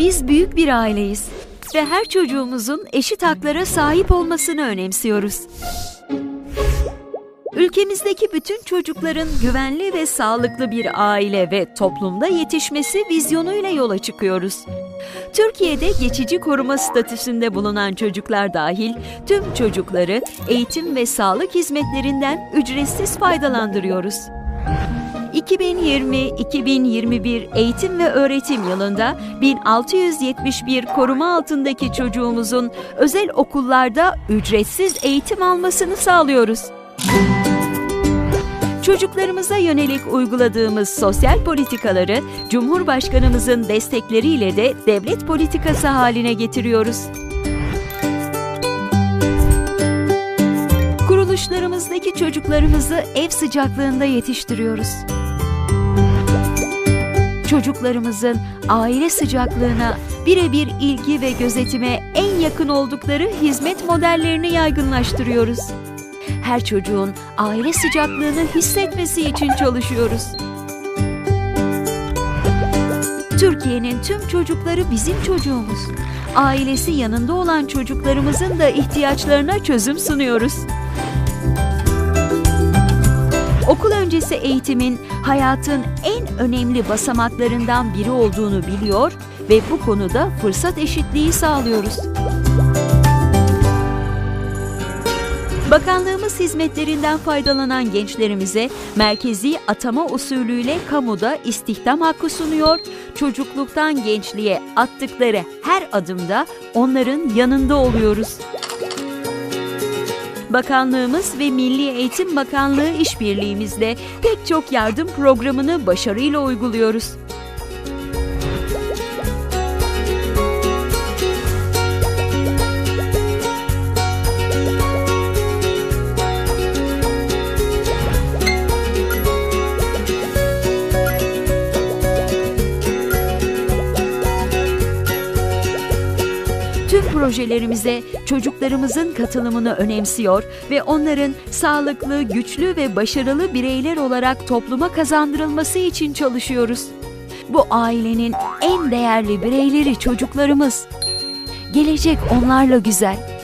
Biz büyük bir aileyiz ve her çocuğumuzun eşit haklara sahip olmasını önemsiyoruz. Ülkemizdeki bütün çocukların güvenli ve sağlıklı bir aile ve toplumda yetişmesi vizyonuyla yola çıkıyoruz. Türkiye'de geçici koruma statüsünde bulunan çocuklar dahil tüm çocukları eğitim ve sağlık hizmetlerinden ücretsiz faydalandırıyoruz. 2020-2021 eğitim ve öğretim yılında 1671 koruma altındaki çocuğumuzun özel okullarda ücretsiz eğitim almasını sağlıyoruz. Çocuklarımıza yönelik uyguladığımız sosyal politikaları Cumhurbaşkanımızın destekleriyle de devlet politikası haline getiriyoruz. Kuruluşlarımızdaki çocuklarımızı ev sıcaklığında yetiştiriyoruz. Çocuklarımızın aile sıcaklığına birebir ilgi ve gözetime en yakın oldukları hizmet modellerini yaygınlaştırıyoruz. Her çocuğun aile sıcaklığını hissetmesi için çalışıyoruz. Türkiye'nin tüm çocukları bizim çocuğumuz. Ailesi yanında olan çocuklarımızın da ihtiyaçlarına çözüm sunuyoruz. Okul öncesi eğitimin hayatın en önemli basamaklarından biri olduğunu biliyor ve bu konuda fırsat eşitliği sağlıyoruz. Bakanlığımız hizmetlerinden faydalanan gençlerimize merkezi atama usulüyle kamuda istihdam hakkı sunuyor, çocukluktan gençliğe attıkları her adımda onların yanında oluyoruz. Bakanlığımız ve Milli Eğitim Bakanlığı işbirliğimizle pek çok yardım programını başarıyla uyguluyoruz. Projelerimize çocuklarımızın katılımını önemsiyor ve onların sağlıklı, güçlü ve başarılı bireyler olarak topluma kazandırılması için çalışıyoruz. Bu ailenin en değerli bireyleri çocuklarımız. Gelecek onlarla güzel.